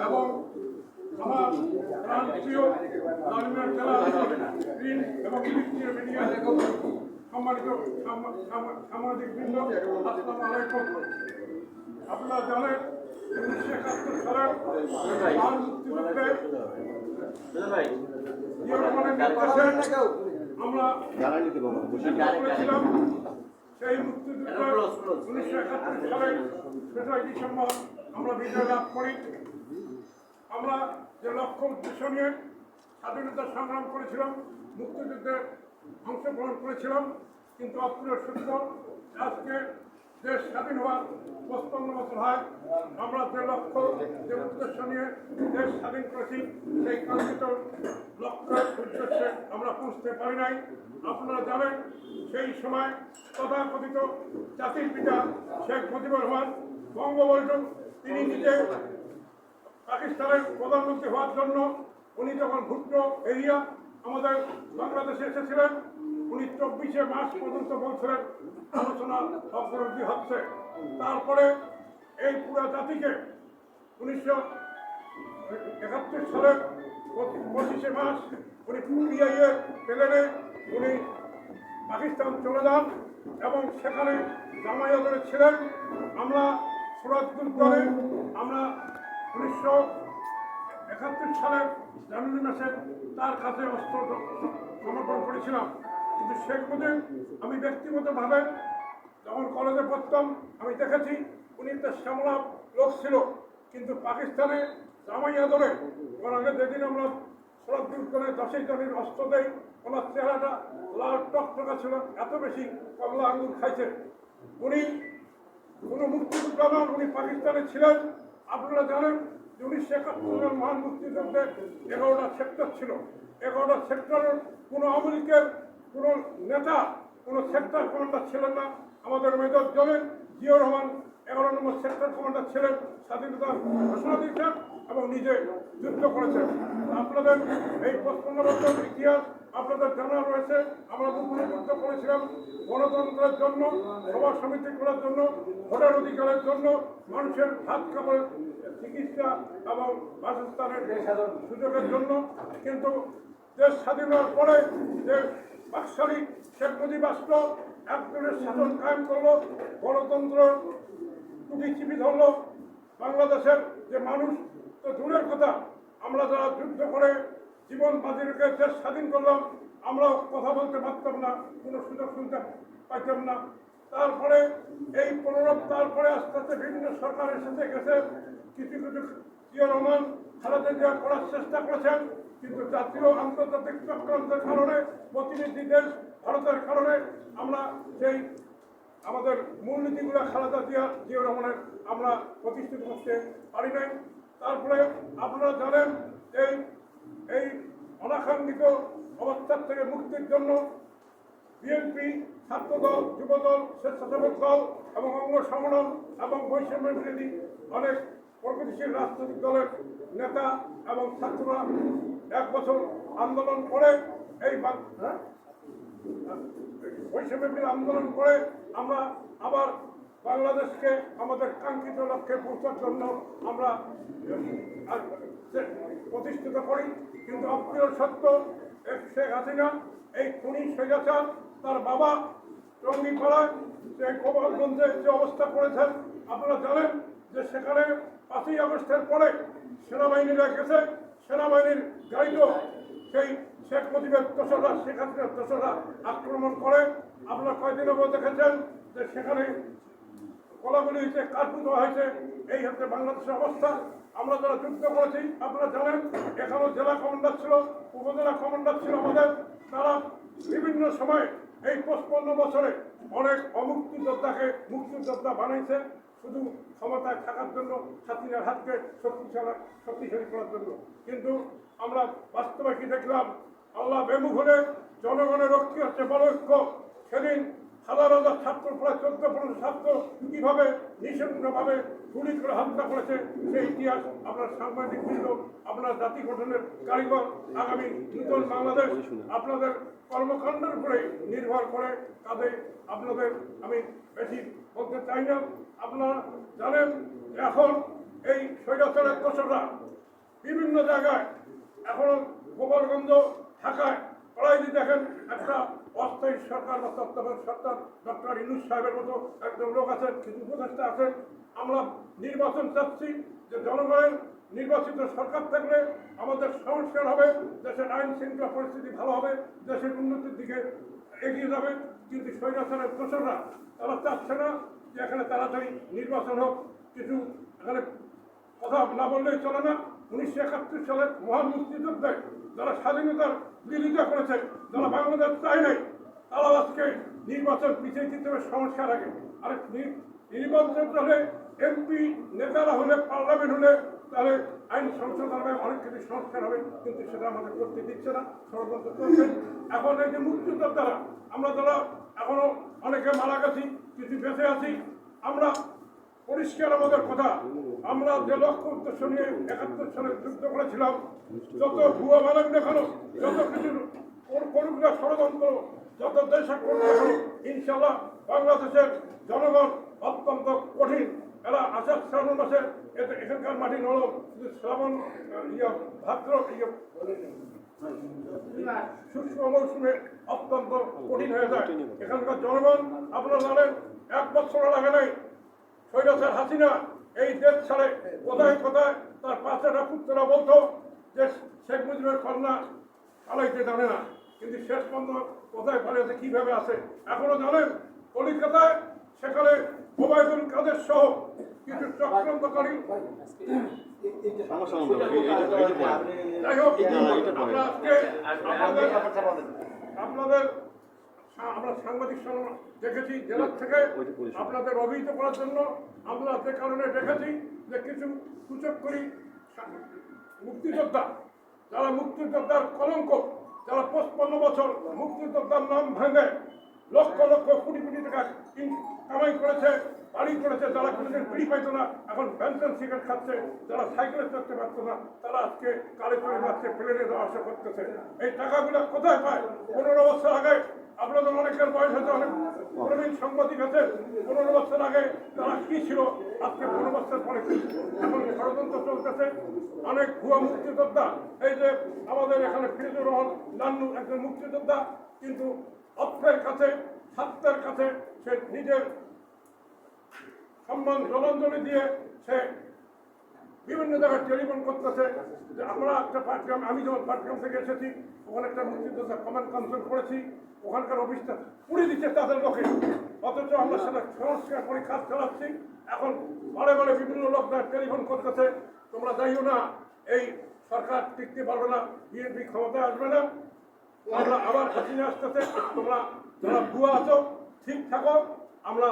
এবং আমার প্রাণপ্রিয় লালমিনার জেলা গ্রিন এবং মিডিয়া সম্মানিত সাংবা- সাংবা- বৃন্দ আসসালামু আলাইকুম আপনারা জানেন উনিশশো একাত্তর সালের মুক্তিযুদ্ধে আমরা সেই মুক্তিযুদ্ধ উনিশশো একাত্তর সালে তেসরা ডিসেম্বর আমরা বিজয় লাভ করি। আমরা যে লক্ষ্য উদ্দেশ্য নিয়ে স্বাধীনতা সংগ্রাম করেছিলাম মুক্তিযুদ্ধে অংশগ্রহণ করেছিলাম কিন্তু অপ্রিয় সত্য আজকে দেশ স্বাধীন হওয়ার পঁচপান্ন হয়। আমরা যে লক্ষ্য, যে উদ্দেশ্য নিয়ে দেশ স্বাধীন করেছি, সেই কাঙ্ক্ষিত লক্ষ্যের উদ্দেশ্যে আমরা পৌঁছতে পারি নাই। আপনারা জানেন, সেই সময় তথাকথিত জাতির পিতা শেখ মুজিবুর রহমান বঙ্গবন্ধু, তিনি নিজে পাকিস্তানের প্রধানমন্ত্রী হওয়ার জন্য উনি যখন ভুট্টো এরিয়া আমাদের বাংলাদেশে এসেছিলেন, উনি চব্বিশে মার্চ পর্যন্ত বলছিলেন, আলোচনা অগ্রগতি হচ্ছে। তারপরে এই পুরো জাতিকে উনিশশো একাত্তর সালের পঁচিশে মাস উনি পিআইএ প্লেনে, উনি পাকিস্তান চলে যান এবং সেখানে জামায়াতের ছিলেন আমরা সুরাজপুর দলে আমরা উনিশশো একাত্তর সালের জানুয়ারি মাসে তার কাছে অস্ত্র সমর্পণ করেছিলাম। কিন্তু শেখ মুজিব, আমি ব্যক্তিগতভাবে যখন কলেজে পড়তাম, আমি দেখেছি উনি একটা শ্যামলা লোক ছিল, কিন্তু পাকিস্তানে জামাই ওর আগে যেদিন আমরা সরাসরি করে দশই জনের অস্ত্র দেয় ওনার চেহারাটা লাল টকটকা ছিল, এত বেশি কমলা আঙুর খাইছে। উনি কোনো মুক্তিযোদ্ধা নন উনি পাকিস্তানে ছিলেন। আপনারা জানেন যে উনিশশো একাত্তরের মহান মুক্তিযুদ্ধে এগারোটা সেক্টর ছিল। এগারোটা সেক্টরের কোনো আওয়ামী লীগের কোনো নেতা, কোনো সেক্টর কমান্ডার ছিলেন না। আমাদের মেজর জলেন জিয়া রহমান এগারো নম্বর সেক্টর কমান্ডার ছিলেন স্বাধীনতা ঘোষণা দিয়েছেন এবং নিজে যুদ্ধ করেছেন। আপনাদের এই পঁচপন্ন বছর ইতিহাস আপনাদের জানা রয়েছে। আমরা মুক্তিযুদ্ধ যুদ্ধ করেছিলাম গণতন্ত্রের জন্য, সভা সমিতি করার জন্য, ভোটার অধিকারের জন্য, মানুষের ভাত খাবারের চিকিৎসা এবং বাসস্থানের সুযোগের জন্য। কিন্তু দেশ স্বাধীন হওয়ার পরে যে বাকশালী শেখ মুজিব আসলো, একজনের শাসন কায়েম করল, গণতন্ত্র চিপি ধরলো বাংলাদেশের যে মানুষ, তো দূরের কথা, আমরা যারা যুদ্ধ করে জীবন বাজি রেখে দেশ স্বাধীন করলাম, আমরাও কথা বলতে পারতাম না, কোনো সুযোগ শুনতে পাইতাম না। তারপরে এই পুনরব তারপরে আস্তে আস্তে বিভিন্ন সরকার এসেছে, গেছে। কিছু কিছু জিয়া রহমান খালেদা করার চেষ্টা করেছেন, কিন্তু জাতীয় আন্তর্জাতিক চক্রান্তের কারণে, প্রতিনিধি দেশ ভারতের কারণে আমরা সেই আমাদের মূলনীতিগুলো খালেদা জিয়া জিয়া রহমানের আমরা প্রতিষ্ঠিত করতে পারি নাই তারপরে আপনারা জানেন এই এই অনাকাঙ্ক্ষিত অবস্থার থেকে মুক্তির জন্য বিএনপি, ছাত্রদল, যুবদল, স্বেচ্ছাসেবক দল এবং অঙ্গ সংগঠন এবং বৈষম্য বিরোধী অনেক প্রগতিশীল রাজনৈতিক দলের নেতা এবং ছাত্ররা এক বছর আন্দোলন করে এই হ্যাঁ? বৈষম্য আন্দোলন করে আমরা আবার বাংলাদেশকে আমাদের কাঙ্ক্ষিত লক্ষ্যে পৌঁছার জন্য আমরা প্রতিষ্ঠিত করি, কিন্তু অপ্রিয় সত্য শেখ হাসিনা, এই খুনি স্বৈরাচার, তার বাবা টঙ্গিপাড়ায় যে গোপালগঞ্জে যে অবস্থা করেছেন, আপনারা জানেন যে সেখানে পাঁচই আগস্টের পরে সেনাবাহিনীরা গেছে, সেনাবাহিনীর গাড়িও শেখ মুজিবের দোসররা শেখ হাসিনার আক্রমণ করে। আপনারা কয়েকদিন আগে দেখেছেন যে সেখানে কলাগুলি হয়েছে কার্পু দেওয়া হয়েছে, এই হচ্ছে বাংলাদেশের অবস্থা। আমরা যারা যুদ্ধ করেছি, আপনারা জানেন, এখানেও জেলা কমান্ডার ছিল, উপজেলা কমান্ডার ছিল আমাদের। তারা বিভিন্ন সময় এই পঁচপন্ন বছরে অনেক অমুক্তিযোদ্ধাকে মুক্তিযোদ্ধা বানাইছে, শুধু ক্ষমতায় থাকার জন্য ছাত্রীর হাতকে শক্তিশালী শক্তিশালী করার জন্য। কিন্তু আমরা বাস্তবে কি দেখলাম? আল্লাহ বেমুখ হলে জনগণের রক্ষী হচ্ছে ঐক্য সেদিন হাজার হাজার ছাত্র প্রায় চোদ্দ পনেরো ছাত্র কীভাবে নিঃসঙ্গভাবে গুলি করে হত্যা করেছে সেই ইতিহাস আপনার সাংবাদিক বৃন্দ, আপনার জাতি গঠনের কারিগর আগামী নূতন বাংলাদেশ আপনাদের কর্মকাণ্ডের উপরে নির্ভর করে। কাজে আপনাদের আমি বেশি বলতে চাই না। আপনারা জানেন, এখন এই স্বৈরাচারের দোষরা বিভিন্ন জায়গায় এখনও গোপালগঞ্জ ঢাকায় কড়াইলি দেখেন একটা অস্থায়ী সরকার বা তত্ত্বাবধায়ক সরকার, ডক্টর ইনুস সাহেবের মতো একজন লোক আছেন, কিছু উপদেষ্টা আছেন। আমরা নির্বাচন চাচ্ছি যে জনগণের নির্বাচিত সরকার থাকলে আমাদের সংস্কার হবে, দেশের আইন শৃঙ্খলা পরিস্থিতি ভালো হবে, দেশের উন্নতির দিকে এগিয়ে যাবে। কিন্তু স্বৈরাচারের দোষররা তারা চাচ্ছে না যে এখানে তাড়াতাড়ি নির্বাচন হোক। কিছু এখানে কথা না বললেই চলে না। উনিশশো একাত্তর সালের মহান মুক্তিযোদ্ধায় যারা স্বাধীনতার বিরোধিতা করেছে যারা বাংলাদেশ চায় নাই তারা আজকে নির্বাচন পিছিয়ে দিতে হবে সংস্কার আগে। আর নির্বাচন হলে এমপি নেতারা হলে, পার্লামেন্ট হলে তাহলে আইন সংশোধন হবে, অনেক কিছু সংস্কার হবে, কিন্তু সেটা আমাদের করতে দিচ্ছে না, ষড়যন্ত্র করছেন এখন এই যে মুক্তিযোদ্ধারা, আমরা যারা এখনও অনেকে মারা গেছি, কিছু বেঁচে আছি, আমরা পরিষ্কার আমাদের কথা। আমরা যে লক্ষ্য উদ্দেশ্য নিয়ে একাত্তর সালে যুদ্ধ করেছিলাম যত ভুয়া মানব দেখানো যত কিছু কোন- করুক না ষড়যন্ত্র যত দেশে করুক ইনশাল্লাহ বাংলাদেশের জনগণ অত্যন্ত কঠিন। এরা আষাঢ় শ্রাবণ মাসে এতে- এখানকার মাটি নরম শ্রাবণ ইয়ে ভাদ্র ইয়ে শুষ্ক মৌসুমে অত্যন্ত কঠিন হয়ে যায়। এখানকার জনগণ আপনারা জানেন এক বছর লাগে নাই সৈরাসের হাসিনা এই দেশ ছাড়ে কোথায় কোথায় তার পাশেরা পুত্ররা বলতো যে শেখ মুজিবের কন্যা পালাইতে জানে না কিন্তু শেষ পর্যন্ত কোথায় পালিয়েছে কীভাবে আছে এখনও জানেন কলিকাতায় সেখানে ওবায়দুল কাদের সহ কিছু চক্রান্তকারী। যাই হোক আপনাদের আমরা সাংবাদিক দেখেছি জেলার থেকে আপনাদের অভিহিত করার জন্য আমরা যে কারণে দেখেছি যে কিছু সূচক করি মুক্তিযোদ্ধা যারা মুক্তিযোদ্ধার কলঙ্ক যারা পঁচপন্ন বছর মুক্তিযোদ্ধার নাম ভেঙে লক্ষ লক্ষ কোটি কোটি টাকা কামাই করেছে বাড়ি করেছে যারা কোনোদিন বিড়ি পাইতো না এখন পেনশন সিগারেট খাচ্ছে যারা সাইকেলে চড়তে পারতো না তারা আজকে কালে করে যাচ্ছে প্লেনে যাওয়া আসা করতেছে। এই টাকাগুলো কোথায় পায়? পনেরো বছর আগে আপনাদের অনেকের বয়স হয়েছে, অনেক প্রবীণ সাংবাদিক আছে। পনেরো বছর আগে তারা কি ছিল? আজকে পনেরো বছর পরে কি এখন ষড়যন্ত্র চলতেছে। অনেক ভুয়া মুক্তিযোদ্ধা, এই যে আমাদের এখানে ফিরুজুর রহমান নান্নু একজন মুক্তিযোদ্ধা, কিন্তু অর্থের কাছে স্বার্থের কাছে সে নিজের সম্মান, জলাঞ্জলি দিয়ে সে বিভিন্ন জায়গায় টেলিফোন করতেছে যে আমরা একটা পাটগ্রাম আমি যখন পাটগ্রাম থেকে এসেছি ওখানে একটা মুক্তিযোদ্ধা কমান্ড কাউন্সিল করেছি। ওখানকার অফিসটা পুড়ে দিচ্ছে তাদের লোকে। অথচ আমরা সেটা সংস্কার করে কাজ চালাচ্ছি। এখন বারে বারে বিভিন্ন লোকরা টেলিফোন করতেছে, তোমরা যাইও না, এই সরকার টিকতে পারবে না, বিএনপি ক্ষমতায় আসবে না। আমরা আবার হাসিনা আসতেছে, তোমরা যারা ভুয়া আছো, ঠিক থাকো, আমরা